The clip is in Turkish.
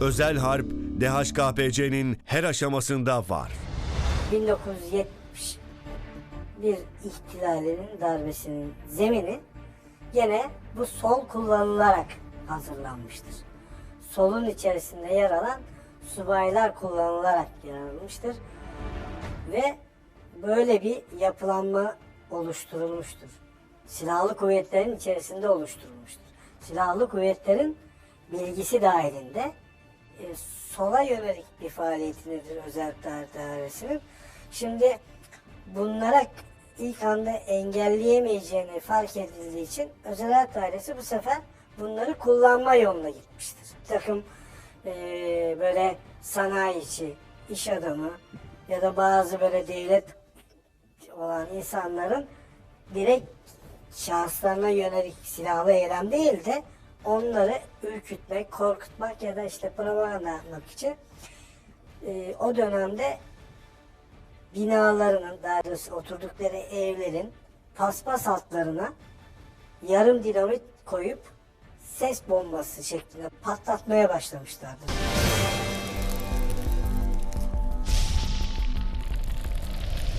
Özel harp DHKPC'nin her aşamasında var. 1970 bir ihtilalinin darbesinin zemini gene bu sol kullanılarak hazırlanmıştır. Solun içerisinde yer alan subaylar kullanılarak yaratılmıştır. Ve böyle bir yapılanma oluşturulmuştur. Silahlı kuvvetlerin içerisinde oluşturulmuştur. Silahlı kuvvetlerin bilgisi dahilinde e, sola yönelik bir faaliyetidir özel tarih dairesinin. Şimdi bunlara ilk anda engelleyemeyeceğini fark edildiği için özel harp dairesi bu sefer bunları kullanma yoluna gitmiştir. Bir takım e, böyle sanayici, iş adamı ya da bazı böyle devlet olan insanların direkt şahıslarına yönelik silahlı eylem değil de onları ürkütmek, korkutmak ya da işte propaganda yapmak için e, o dönemde binalarının, daha doğrusu oturdukları evlerin paspas altlarına yarım dinamit koyup ses bombası şeklinde patlatmaya başlamışlardır.